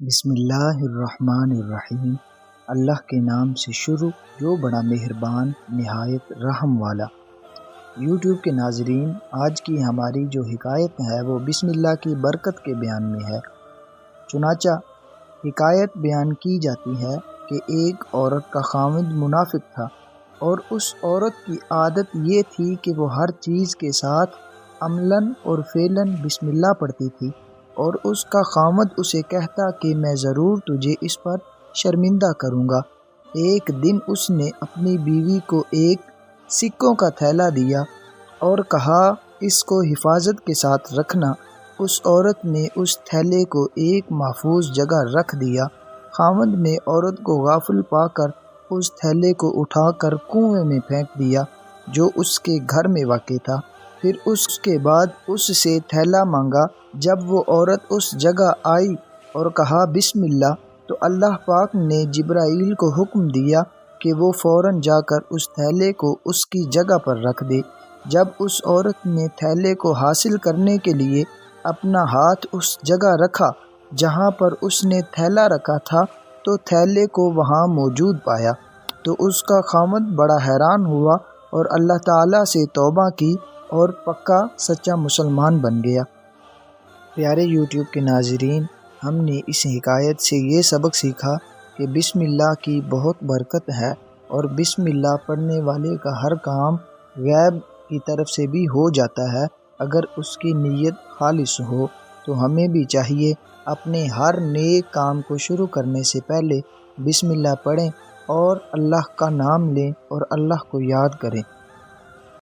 बिस्मिल्लाहिर्रहमानिर्रहीम। अल्लाह के नाम से शुरू जो बड़ा मेहरबान, नहायत रहम वाला। यूट्यूब के नाजरीन, आज की हमारी जो हिकायत है वो बिस्मिल्लाह की बरकत के बयान में है। चुनाचा, हिकायत बयान की जाती है कि एक औरत का खामिद मुनाफिक था और उस औरत की आदत ये थी कि वो हर चीज़ के साथ अमलन और फेलन बिस्मिल्लाह पढ़ती थी। और उसका खामद उसे कहता कि मैं ज़रूर तुझे इस पर शर्मिंदा करूँगा। एक दिन उसने अपनी बीवी को एक सिक्कों का थैला दिया और कहा, इसको हिफाजत के साथ रखना। उस औरत ने उस थैले को एक महफूज जगह रख दिया। खामद ने औरत को गाफिल पाकर उस थैले को उठाकर कुएँ में फेंक दिया, जो उसके घर में वाक़ था। फिर उसके बाद उससे थैला मांगा। जब वो औरत उस जगह आई और कहा, बिस्मिल्लाह तो अल्लाह पाक ने जिब्राइल को हुक्म दिया कि वो फ़ौर जाकर उस थैले को उसकी जगह पर रख दे। जब उस औरत ने थैले को हासिल करने के लिए अपना हाथ उस जगह रखा जहाँ पर उसने थैला रखा था तो थैले को वहाँ मौजूद पाया। तो उसका खामद बड़ा हैरान हुआ और अल्लाह ताला से तौबा की और पक्का सच्चा मुसलमान बन गया। प्यारे यूट्यूब के नाजरीन, हमने इस हिकायत से ये सबक सीखा कि बिस्मिल्लाह की बहुत बरकत है और बिस्मिल्लाह पढ़ने वाले का हर काम गैब की तरफ़ से भी हो जाता है। अगर उसकी नीयत खालिश हो तो हमें भी चाहिए अपने हर नए काम को शुरू करने से पहले बिस्मिल्लाह पढ़ें और अल्लाह का नाम लें और अल्लाह को याद करें।